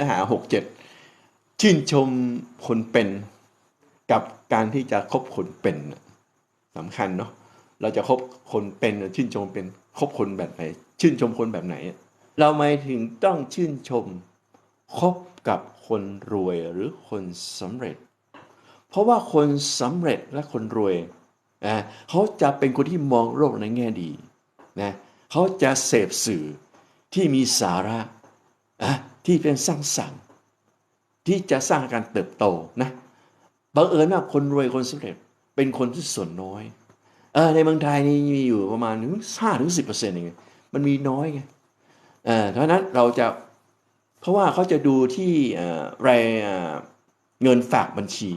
อหาหกเจ็ดชื่นชมคนเป็นกับการที่จะคบคนเป็นสำคัญเนาะเราจะคบคนเป็นชื่นชมเป็นคบคนแบบไหน ชื่นชมคนแบบไหน เราไม่ถึงต้องชื่นชมคบกับคนรวยหรือคนสำเร็จ เพราะว่าคนสำเร็จและคนรวยนะเขาจะเป็นคนที่มองโลกในแง่ดีนะเขาจะเสพสื่อที่มีสาระอะ ที่เป็นสร้างสรรค์ที่จะสร้างการเติบโตนะบังเอิญว่าคนรวยคนสำเร็จเป็นคนที่ส่วนน้อยเออในเมืองไทยนี่มีอยู่ประมาณถึงห้าถึงสิบเปอร์เซ็นต์เองมันมีน้อยไงเออเพราะนั้นเราจะเพราะว่าเขาจะดูที่รายเงินฝากบัญชี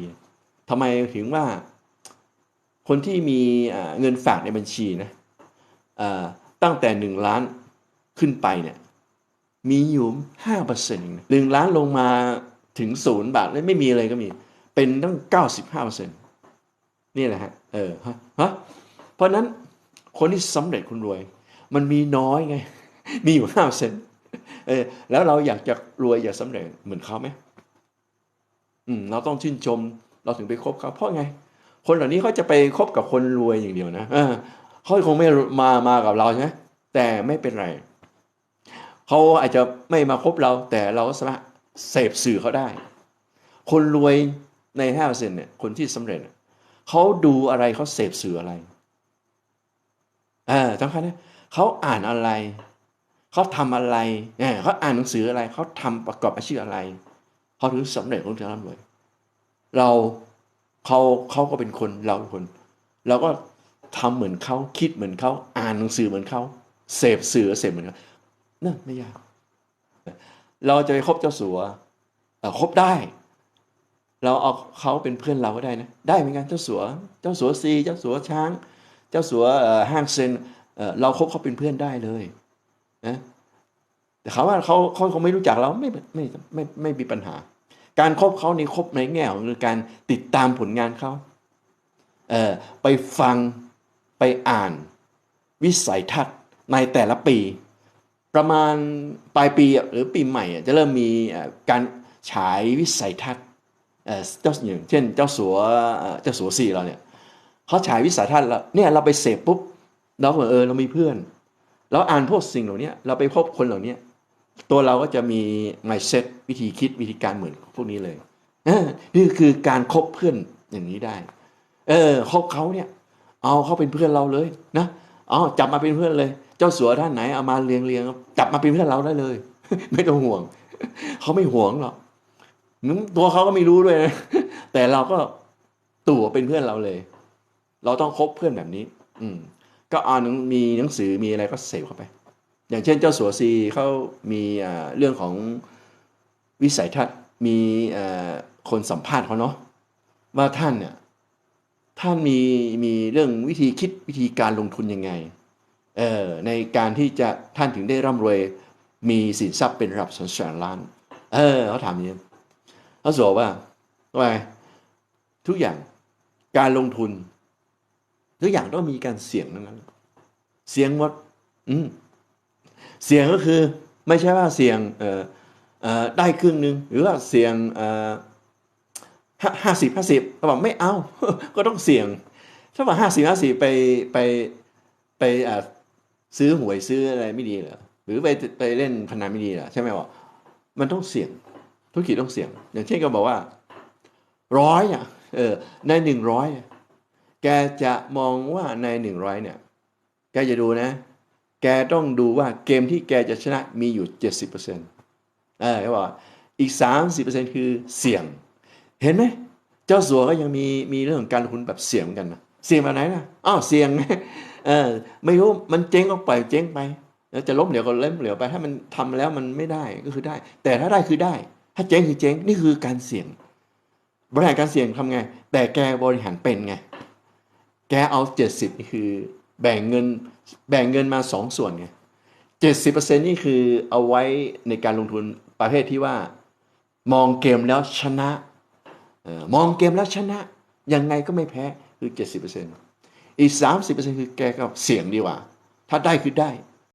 ทำไมถึงว่าคนที่มีเงินฝากในบัญชีนะตั้งแต่หนึ่งล้านขึ้นไปเนี่ย มีอยู่ห้าเปอร์เซ็นต์หนึ่งล้านลงมาถึงศูนย์บาทแล้วไม่มีอะไรก็มี เป็นตั้งเก้าสิบห้าเปอร์เซ็นต์นี่แหละฮะเออฮะฮะเพราะนั้นคนที่สำเร็จคนรวย มันมีน้อยไง มีอยู่ห้าเปอร์เซ็นต์เออแล้วเราอยากจะรวยอยากสำเร็จเหมือนเขาไหมอืมเราต้องชื่นชมเราถึงไปคบเขาเพราะไง คนเหล่านี้เขาจะไปคบกับคนรวยอย่างเดียวนะเออเขาคงไม่มามากับเราใช่ไหมแต่ไม่เป็นไร เขาอาจจะไม่มาคบเราแต่เราสามารถเสพสื่อเขาได้ คนรวยในห้าเซนเนี่ยคนที่สำเร็จเขาดูอะไรเขาเสพสื่ออะไรอ่าสำคัญนะเขาอ่านอะไร เขาทำอะไรเนี่ยเขาอ่านหนังสืออะไร เขาทำประกอบอาชีพอะไรเขาถึงสำเร็จของจะร่ำรวยเราเขาเขาก็เป็นคนเราเป็นคน เราก็ทำเหมือนเขาคิดเหมือนเขาอ่านหนังสือเหมือนเขาเสพสื่อเสพเหมือนเขา นั่นไม่ยาก เราจะไปคบเจ้าสัวคบได้ เราเอาเขาเป็นเพื่อนเราก็ได้นะ ได้เหมือนกันเจ้าสัว เจ้าสัวซีเจ้าสัวช้าง เจ้าสัวห้างเซนเราคบเขาเป็นเพื่อนได้เลยนะแต่เขาว่าเขาเขาคงไม่รู้จักเราไม่ไม่ไม่ไม่มีปัญหา การคบเขาในคบในแง่ของการติดตามผลงานเขาเอ่อไปฟังไปอ่าน วิสัยทัศน์ในแต่ละปี ประมาณปลายปีหรือปีใหม่จะเริ่มมีการฉายวิสัยทัศน์เจ้าอย่างเช่นเจ้าสัวเจ้าสัวสี่เราเนี่ยเขาฉายวิสัยทัศน์แล้วเนี่ยเราไปเสพปุ๊บเราก็เออเรามีเพื่อนเราอ่านพวกสิ่งเหล่านี้เราไปพบคนเหล่านี้ตัวเราก็จะมี mindset วิธีคิดวิธีการเหมือนพวกนี้เลยนี่คือการคบเพื่อนอย่างนี้ได้ เออคบเขาเนี่ย เอาเขาเป็นเพื่อนเราเลยนะ เอจับมาเป็นเพื่อนเลย เจ้าสัวท่านไหนเอามาเรียงเรียงจับมาเป็นเพื่อนเราได้เลย ไม่ต้องห่วงเขาไม่ห่วงหรอกตัวเขาก็ไม่รู้ด้วยนะแต่เราก็ตัวเป็นเพื่อนเราเลย เราต้องคบเพื่อนแบบนี้ อืม ก็อ่านมีหนังสือมีอะไรก็เสพเข้าไป อย่างเช่น เจ้าสัวซีเขามีเรื่องของวิสัยทัศน์มีคนสัมภาษณ์เขาเนาะว่าท่านเนี่ย ท่านมีมีเรื่องวิธีคิดวิธีการลงทุนยังไงเออในการที่จะท่านถึงได้ร่ำรวยมีสินทรัพย์เป็นระดับแสนล้าน เออเขาถามอย่างนี้เขาบอกว่าว่าทุกอย่างการลงทุน ทุกอย่างต้องมีการเสี่ยงทั้งนั้น เสี่ยงหมดอืมเสี่ยงก็คือ ไม่ใช่ว่าเสี่ยงเออเออได้ครึ่งหนึ่งหรือว่าเสี่ยงเออ ห้าสิบห้าสิบเขาบอกไม่เอา ก็ต้องเสี่ยง ถ้าว่าห้าสิบห้าสิบไปไปไปอ่าซื้อหวยซื้ออะไรไม่ดีเหรอหรือไปไปเล่นพนันไม่ดีเหรอใช่ไหมบอกมันต้องเสี่ยง ธุรกิจต้องเสี่ยง อย่างเช่นก็บอกว่าร้อยอะเออในหนึ่งร้อยแกจะมองว่าในหนึ่งร้อยเนี่ย แกจะดูนะ แกต้องดูว่าเกมที่แกจะชนะมีอยู่เจ็ดสิบเปอร์เซ็นต์เออเขาบอกอีกสามสิบเปอร์เซ็นต์คือเสี่ยง เห็นไหมเจ้าสัวก็ยังมีมีเรื่องของการลงทุนแบบเสี่ยงเหมือนกันนะเสี่ยงแบบไหนนะอ้าวเสี่ยงเออไม่รู้มันเจ๊งก็ปล่อยเจ๊งไปแล้วจะล้มเหลวก็ล้มเหลวไป ถ้ามันทำแล้วมันไม่ได้ก็คือได้ แต่ถ้าได้คือได้ ถ้าเจ๊งคือเจ๊งนี่คือการเสี่ยง บริหารการเสี่ยงทำไง แต่แกบริหารเป็นไง แกเอาเจ็ดสิบนี่คือ แบ่งเงินแบ่งเงินมาสองส่วนไงเจ็ดสิบเปอร์เซ็นนี่คือเอาไว้ในการลงทุนประเภทที่ว่า มองเกมแล้วชนะ มองเกมแล้วชนะ ยังไงก็ไม่แพ้คือ 70%อีก 30%คือแกก็เสี่ยงดีกว่า ถ้าได้คือได้